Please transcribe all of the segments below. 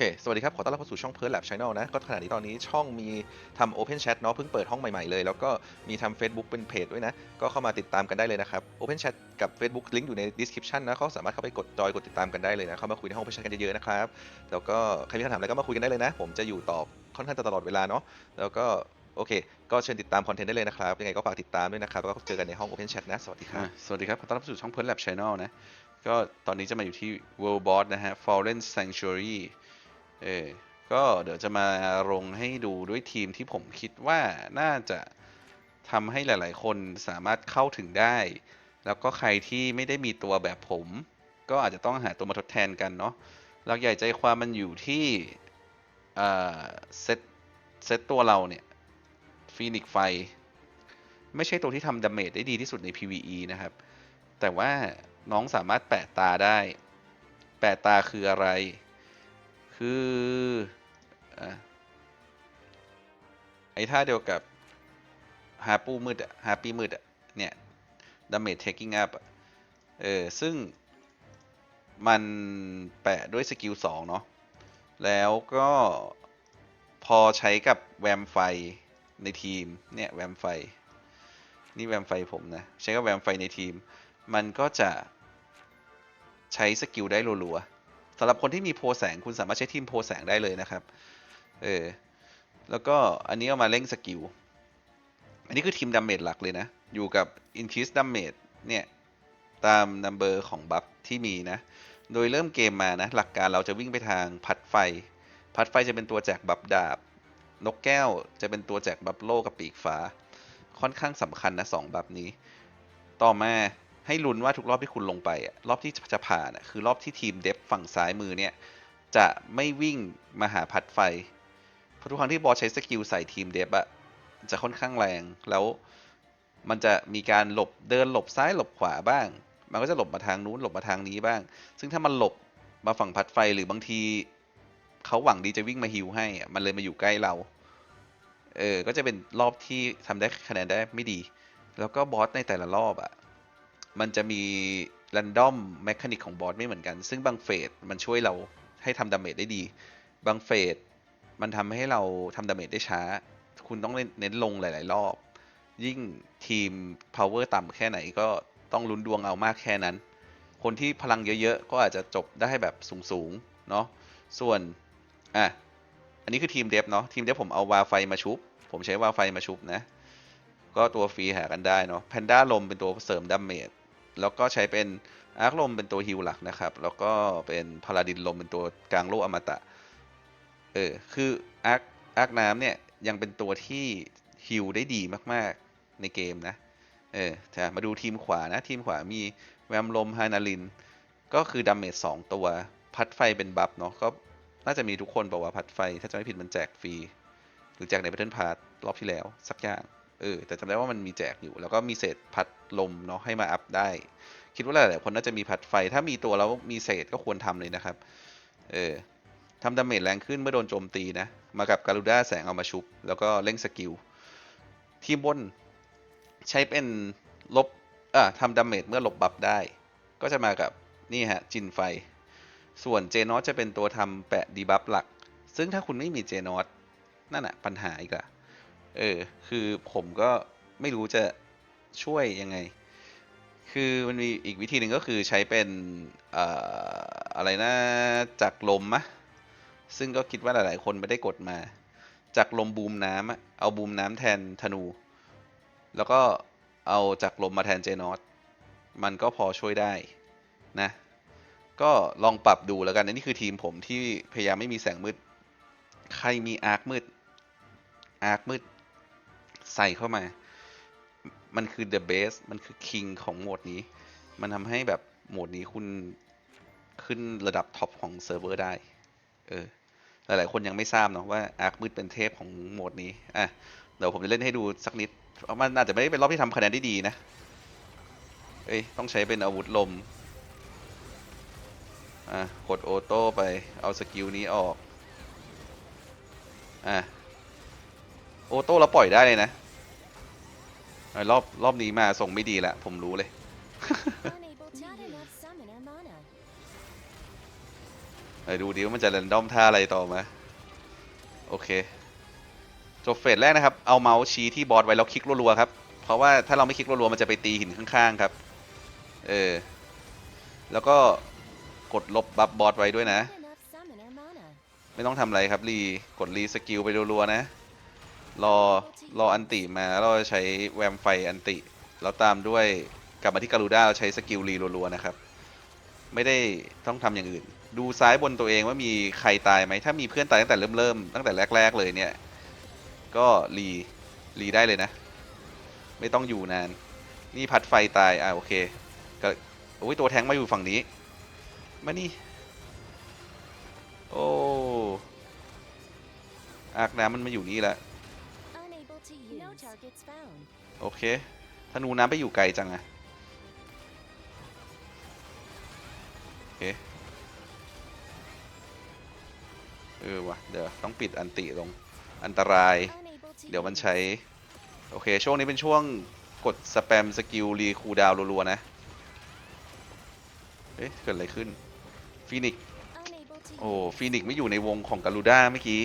เค สวัสดีครับ ขอต้อนรับเข้าสู่ช่องเพิร์ลแลบช n แนลนะ ก็ขณะนี้ตอนนี้ช่องมีทำ Open Chat เนาะ เพิ่งเปิดห้องใหม่ ๆ เลย แล้วก็มีทำ Facebook เป็นเพจด้วยนะ ก็เข้ามาติดตามกันได้เลยนะครับ Open Chat กับ Facebook ลิงก์อยู่ใน description นะ ก็สามารถเข้าไปกดจอย กดติดตามกันได้เลยนะ เข้ามาคุยในห้อง Open Chat กันเยอะๆนะครับ แล้วก็ใครมีคำถามอะไรก็มาคุยกันได้เลยนะ ผมจะอยู่ตอบค่อนข้างจะตลอดเวลาเนาะ แล้วก็โอเค ก็เชิญติดตามคอนเทนต์ได้เลยนะครับ ยังไงก็ฝากติดตามด้วยนะครับแล้วก็เจอกันในห้อง Open Chat นะ สวัสดีครับอะสวัสดีครับ ขอต้อนรับสู่ช่องเพิร์ลแลบช n นลนะ ก็ตอนนี้จะมาอยู่ที่ World Boss นะฮะ Fallen Sanctuary เออก็เดี๋ยวจะมาลงให้ดูด้วยทีมที่ผมคิดว่าน่าจะทำให้หลาย ๆ คนสามารถเข้าถึงได้ แล้วก็ใครที่ไม่ได้มีตัวแบบผม ก็อาจจะต้องหาตัวมาทดแทนกันเนาะหลักใหญ่ใจความมันอยู่ที่อ่าเซตเซตตัวเราเนี่ยฟีนิกไฟ ไม่ใช่ตัวที่ทำดาเมจได้ดีที่สุดใน PVE นะครับ แต่ว่าน้องสามารถแปะตาได้ แปะตาคืออะไร คืออไอ้ท่าเดียวกับฮาปูมืดอะฮาปี้มืดอะเนี่ยดาเมจเทคกิ้งอัพอะเออ ซึ่งมันแปะด้วยสกิล2เนาะแล้วก็พอใช้กับแวมไฟในทีม เนี่ยแวมไฟ นี่แวมไฟผมนะ ใช้กับแวมไฟในทีม มันก็จะใช้สกิลได้รัวๆ สำหรับคนที่มีโพแสงคุณสามารถใช้ทีมโพแสงได้เลยนะครับ เออ แล้วก็อันนี้เอามาเร่งสกิล อันนี้คือทีมดาเมจหลักเลยนะ อยู่กับ increase damage เนี่ย ตามนัมเบอร์ของบัฟที่มีนะ โดยเริ่มเกมมานะ หลักการเราจะวิ่งไปทางพัดไฟ พัดไฟจะเป็นตัวแจกบัฟดาบ นกแก้วจะเป็นตัวแจกบัฟโลกับปีกฟ้า ค่อนข้างสำคัญนะสองบัฟนี้ ต่อมา ให้ลุ้นว่าทุกรอบที่คุณลงไปอะรอบที่จะผ่านอะคือรอบที่ทีมเดฟฝั่งซ้ายมือเนี่ยจะไม่วิ่งมาหาพัดไฟ เพราะทุกครั้งที่บอสใช้สกิลใส่ทีมเดฟอะจะค่อนข้างแรงแล้วมันจะมีการหลบเดินหลบซ้ายหลบขวาบ้าง มันก็จะหลบมาทางนู้นหลบมาทางนี้บ้าง ซึ่งถ้ามันหลบมาฝั่งพัดไฟหรือบางทีเขาหวังดีจะวิ่งมาฮิวให้อะมันเลยมาอยู่ใกล้เรา เออ ก็จะเป็นรอบที่ทำได้คะแนนได้ไม่ดี แล้วก็บอสในแต่ละรอบอะ่ะ มันจะมี r รนดอมแมคานิกของบอสไม่เหมือนกัน ซึ่งบางเฟสมันช่วยเราให้ทำดาเมจได้ดี บางเฟสมันทำให้เราทำดาเมจได้ช้า คุณต้องเน้นลงหลาย ๆ รอบ ยิ่งทีม power ต่ำแค่ไหนก็ต้องลุ้นดวงเอามากแค่นั้น คนที่พลังเยอะ ๆ ก็อาจจะจบได้แบบสูง ๆ เนาะส่วน อะ อันนี้คือทีมเดฟเนาะ ทีมเดฟผมเอาวาไฟมาชุบ ผมใช้วาไฟมาชุบนะ ก็ตัวฟรีหากันได้เนาะ แพนด้าลมเป็นตัวเสริมดาเมจ แล้วก็ใช้เป็นอาร์คลมเป็นตัวฮิลหลักนะครับ แล้วก็เป็นพาราดินลมเป็นตัวกลางโลกอมตะ เออ คืออาร์คอาร์คน้ำเนี่ยยังเป็นตัวที่ฮิลได้ดีมากๆในเกมนะ เออแต่มาดูทีมขวานะ ทีมขวามีแวมลมฮานาลิน ก็คือดาเมจสองตัว พัดไฟเป็นบัฟเนาะ ก็น่าจะมีทุกคนบอกว่าพัดไฟ ถ้าจะไม่ผิดมันแจกฟรี หรือแจกใน Battle Pass รอบที่แล้วสักอย่าง เออแต่จำได้ว่ามันมีแจกอยู่ แล้วก็มีเศษพัดลมเนาะให้มาอัพได้ คิดว่าหลายๆคนน่าจะมีพัดไฟ ถ้ามีตัวแล้วมีเศษก็ควรทำเลยนะครับ เออทำดาเมจแรงขึ้นเมื่อโดนโจมตีนะ มากับการูด้าแสงเอามาชุบ แล้วก็เร่งสกิล ทีมบนใช้เป็นลบอ่าทำดาเมจเมื่อหลบบัฟได้ ก็จะมากับนี่ฮะจินไฟ ส่วนเจนอสจะเป็นตัวทำแปะดีบัฟหลัก ซึ่งถ้าคุณไม่มีเจนอสนั่นแหะปัญหาอีกละ เออ คือผมก็ไม่รู้จะช่วยยังไง คือมันมีอีกวิธีหนึ่งก็คือใช้เป็นเอ่ออะไรนะจากลมมะ ซึ่งก็คิดว่าหลาย ๆ คนไม่ได้กดมา จากลมบูมน้ำอะเอาบูมน้ำแทนธนู แล้วก็เอาจากลมมาแทนเจนอสมันก็พอช่วยได้นะ ก็ลองปรับดูแล้วกันอันนี่คือทีมผมที่พยายามไม่มีแสงมืด ใครมีอาร์คมืด อาร์คมืด ใส่เข้ามา มันคือ the best มันคือ king ของโหมดนี้ มันทำให้แบบโหมดนี้คุณขึ้นระดับท็อปของเซิร์ฟเวอร์ได้ เออ หลาย ๆ คนยังไม่ทราบเนาะว่าอาร์คมืดเป็นเทพของโหมดนี้ อะ เดี๋ยวผมจะเล่นให้ดูสักนิดเพราะมันอาจจะไม่ได้เป็นรอบที่ทำคะแนนได้ดีนะ เอ้ย ต้องใช้เป็นอาวุธลม อะ กดโอโต้ไป เอาสกิลนี้ออก อะ โอโต้แล้วปล่อยได้เลยนะ รอบรอบนี้มาส่งไม่ดีละผมรู้เลย Unable to not enough summoner mana. ไปดูดิว่ามันจะเรนดอมท่าอะไรต่อมา โอเค จบเฟสแรกนะครับ เอาเมาส์ชี้ที่บอร์ดไว้แล้วคลิกรัวๆครับ เพราะว่าถ้าเราไม่คลิกรัวๆมันจะไปตีหินข้างๆครับ เออ แล้วก็กดลบบัฟบอร์ดไว้ด้วยนะ ไม่ต้องทำอะไรครับรีกดรีสกิลไปรัวๆนะ รอรออันติมาแล้วเราใช้แวมไฟอันติ แล้วตามด้วยกลับมาที่การูด้าเราใช้สกิลรีรัวๆนะครับ ไม่ได้ต้องทำอย่างอื่น ดูซ้ายบนตัวเองว่ามีใครตายไหมถ้ามีเพื่อนตายตั้งแต่เริ่มเริ่มตั้งแต่แรก ๆ เลยเนี่ย ก็รีรีได้เลยนะ ไม่ต้องอยู่นาน นี่พัดไฟตายอ่าโอเคก็โอ้ยตัวแทงมาอยู่ฝั่งนี้ มานี่ โอ้อากน้ำมันมาอยู่นี่แล้ว โอเคธนูน้ำไปอยู่ไกลจังอะโอเคเออวะเดี๋ยวต้องปิดอันติลงอันตราย Unable to เดี๋ยวมัน use. ใช้ โอเค ช่วงนี้เป็นช่วงกดสแปมสกิลรีคูลดาวน์รัวๆนะ เอ๊ะ เกิดอะไรขึ้นฟีนิก Unable to โอ้ use. ฟีนิกซ์ไม่อยู่ในวงของการูด้าเมื่อกี้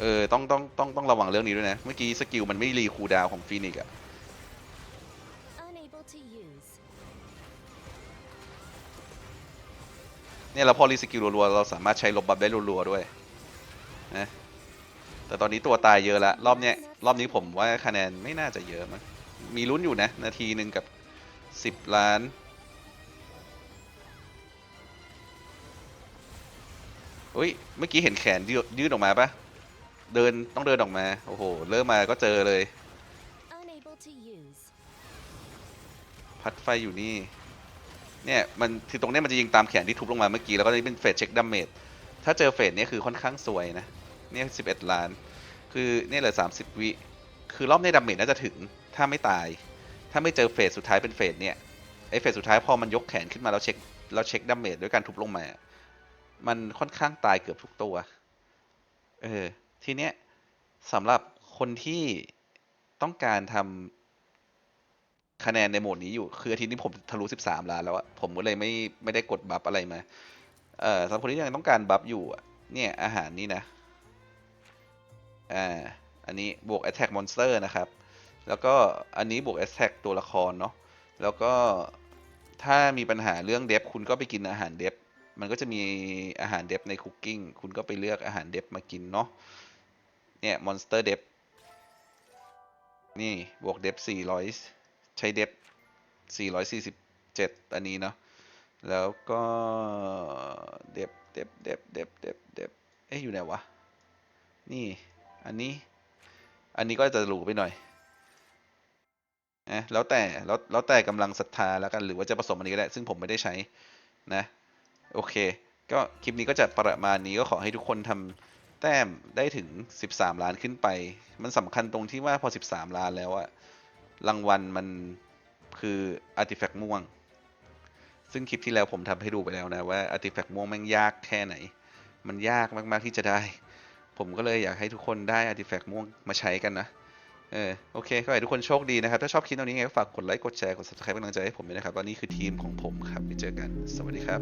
เออต้องต้องต้องต้องระวังเรื่องนี้ด้วยนะ เมื่อกี้สกิลมันไม่รีคูลดาวน์ของฟีนิกซ์อะ Unable to use. เนี่ยเราพอรีสกิลรัวๆเราสามารถใช้ลบบัฟได้รัวๆด้วยนะแต่ตอนนี้ตัวตายเยอะละรอบเนี้ยรอบนี้ผมว่าคะแนนไม่น่าจะเยอะมั้งมีลุ้นอยู่นะ นาทีหนึ่งกับสิบล้านอุ้ยเมื่อกี้เห็นแขนยืดยืดออกมาปะ เดินต้องเดินออกมา โอ้โห เริ่มมาก็เจอเลย Unable to use. พัดไฟอยู่นี่ เนี่ย มันคือตรงเนี้ยมันจะยิงตามแขนที่ทุบลงมาเมื่อกี้ แล้วก็นี่เป็นเฟสเช็คดาเมจ ถ้าเจอเฟสเนี้ยคือค่อนข้างสวยนะ เนี่ยสิบเอ็ดล้าน คือเนี่ยเหลือสามสิบวิ คือรอบเนี้ยดาเมจน่าจะถึง ถ้าไม่ตาย ถ้าไม่เจอเฟสสุดท้ายเป็นเฟสเนี่ย ไอ้เฟสสุดท้ายพอมันยกแขนขึ้นมาแล้วเช็คแล้วเช็คดาเมจด้วยการทุบลงมา มันค่อนข้างตายเกือบทุกตัว เออ ทีเนี้ยสำหรับคนที่ต้องการทำคะแนนในโหมดนี้อยู่ คืออาทิตย์นี้ผมทะลุ 13 ล้านแล้วอะผมก็เลยไม่ไม่ได้กดบัฟอะไรมา เอ่อสำหรับคนที่ยังต้องการบัฟอยู่อะเนี่ยอาหารนี่นะ อ่า อันนี้บวก attack monster นะครับ แล้วก็อันนี้บวก attack ตัวละครเนาะ แล้วก็ถ้ามีปัญหาเรื่องเดฟคุณก็ไปกินอาหารเดฟมันก็จะมีอาหารเดฟในคุกกิ้ง คุณก็ไปเลือกอาหารเดฟมากินเนาะ เนี่ย monster เดฟนี่บวกเดฟ400 ใช้เดฟ447 อันนี้เนาะแล้วก็เดฟเดฟเดฟเดฟเดฟเดฟเอ๊ะอยู่ไหนวะ นี่อันนี้อันนี้ก็จะหรูไปหน่อยนะแล้วแต่แล้วแล้วแต่กำลังศรัทธาแล้วกันหรือว่าจะผสมอันนี้ก็ได้ ซึ่งผมไม่ได้ใช้นะ โอเค ก็คลิปนี้ก็จะประมาณนี้ก็ขอให้ทุกคนทำ แต้มได้ถึง 13 ล้านขึ้นไป มันสำคัญตรงที่ว่าพอ 13 ล้านแล้วอะรางวัลมันคืออาร์ติแฟกต์ม่วง ซึ่งคลิปที่แล้วผมทำให้ดูไปแล้วนะว่าอาร์ติแฟกต์ม่วงแม่งยากแค่ไหน มันยากมากๆที่จะได้ ผมก็เลยอยากให้ทุกคนได้อาร์ติแฟกต์ม่วงมาใช้กันนะเออโอเค ก็ขอให้ทุกคนโชคดีนะครับ ถ้าชอบคลิปนี้ไงก็ฝากกดไลค์กดแชร์กด subscribe เป็นกำลังใจให้ผมด้วยนะครับว่านี่คือทีมของผมครับไปเจอกัน สวัสดีครับ